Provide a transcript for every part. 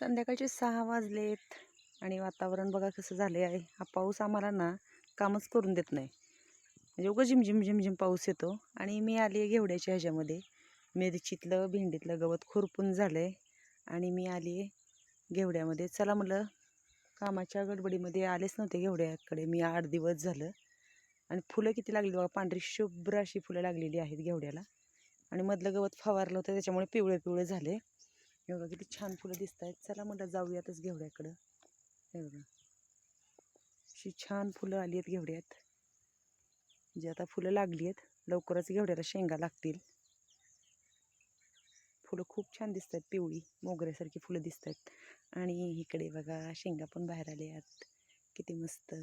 संध्याकाळचे सहा वाजलेत आणि वातावरण बघा कसं झाले आहे. हा पाऊस आम्हाला ना कामच करून देत नाही. म्हणजे उगं झिमझिम झिमझिम पाऊस येतो आणि मी आली आहे घेवड्याच्या ह्याच्यामध्ये. मिरचीतलं भेंडीतलं गवत खुरपून झालं आहे आणि मी आली आहे घेवड्यामध्ये. चला म्हटलं कामाच्या गडबडीमध्ये आलेच नव्हते घेवड्याकडे. मी आठ दिवस झालं. आणि फुलं किती लागली बघा पांढरी शुभ्र अशी फुलं लागलेली आहेत घेवड्याला. आणि मधलं गवत फवारलं होतं त्याच्यामुळे पिवळे पिवळे झाले. हे बघा किती छान फुलं दिसत आहेत चला म्हटलं जाऊयातच घेवड्याकडं. हे बघा. अशी छान फुलं आली आहेत घेवड्यात. जी आता फुलं लागली आहेत लवकरच घेवड्याला शेंगा लागतील. फुलं खूप छान दिसत आहेत पिवळी मोगऱ्यासारखी फुलं दिसत आहेत आणि इकडे बघा शेंगा पण बाहेर आले आहेत किती मस्त.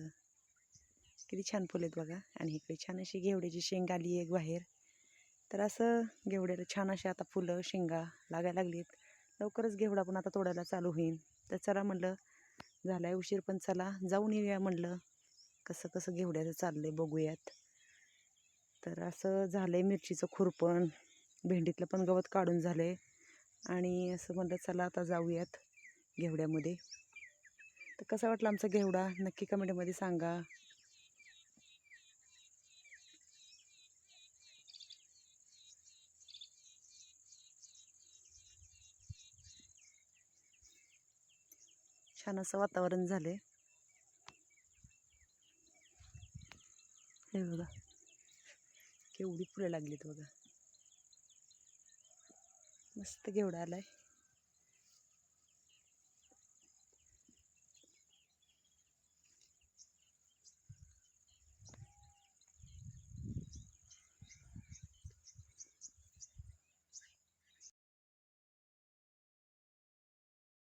किती छान फुलं आहेत बघा. आणि इकडे छान अशी घेवड्याची शेंग आली आहे बाहेर. तर असं घेवड्याला छान अशी आता फुलं शेंगा लागायला लागली आहेत लवकरच घेवडा पण आता तोडायला चालू होईल. तर चला म्हटलं झाला आहे उशीर पण चला जाऊन येऊया म्हटलं कसं कसं घेवड्याचं चाललं आहे बघूयात. तर असं झालं आहे मिरचीचं खुरपण. भेंडीतलं पण गवत काढून झालं आहे आणि असं म्हटलं चला आता जाऊयात घेवड्यामध्ये. तर कसा वाटला आमचा घेवडा? नक्की कमेंटमध्ये सांगा. छान असं वातावरण झालं आहे हे बघा. केवढी फुलं लागलीत बघा. मस्त घेवडा आलाय.